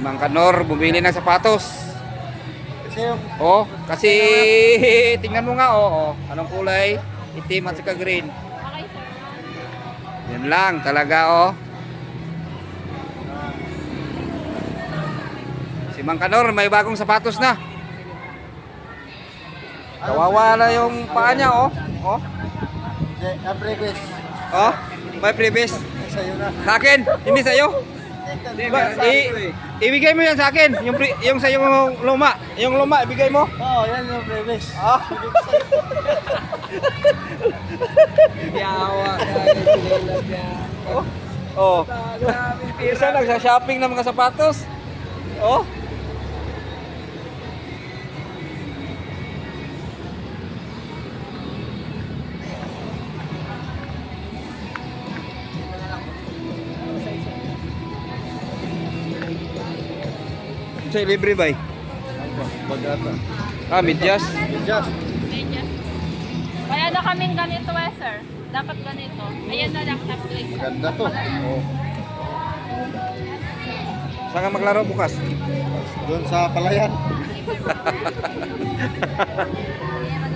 Mang Kanor, bumili ng sapatos. Kasi yung Oh, kasi tingnan mo nga oh, oh. Anong kulay? Itim at saka green. Okay, sir. Yan lang talaga oh. Si Mang Kanor may bagong sapatos na. Kawawa na yung paa niya oh. Oh. ang previous. Oh, may previous. Sa'yo na. Sa akin, hindi sa iyo. Ba, i- ibigay mo yan sa akin, yung pre- yung sa yung luma, yung luma ibigay mo. Oo, oh, yan yung previous. Ah. Yawa nililag niya. Oh. Oh. Isa nagsa-shopping ng mga sapatos. Oh. Sa libre ba? Bagata. Ah, medyas. Just. Medyas. Kaya na kaming ganito eh, sir. Dapat ganito. Ayan na lang, top grade. Maganda to. Oh. Saan ka maglaro bukas? Doon sa palayan.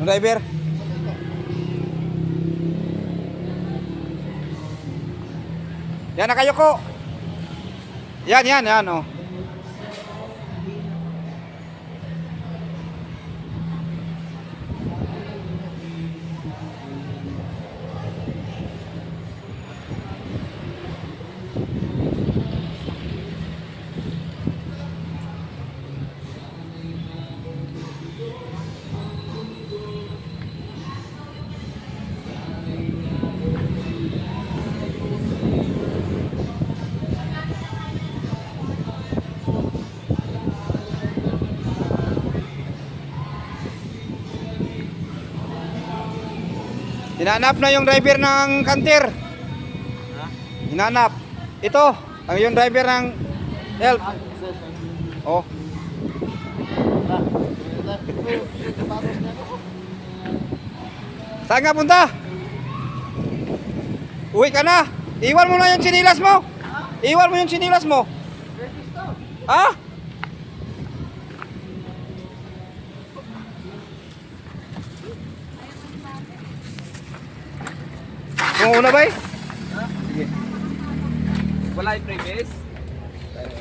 Driver? Yan, nakayuko. Yan, yan, yan, oh. Hinanap na yung driver ng kantir. Hinanap. Ito, ang yung driver ng help. Oh, saan ka punta? Uwi ka na. Iwan mo na yung sinilas mo. Iwan mo yung sinilas mo. Ha? Kung una ba eh? Wala yung previous?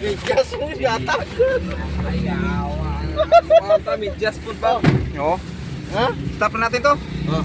Just yata. Ay, yawa. Mga medyas po ba? Oo. Ha? Stop na natin to. Oh.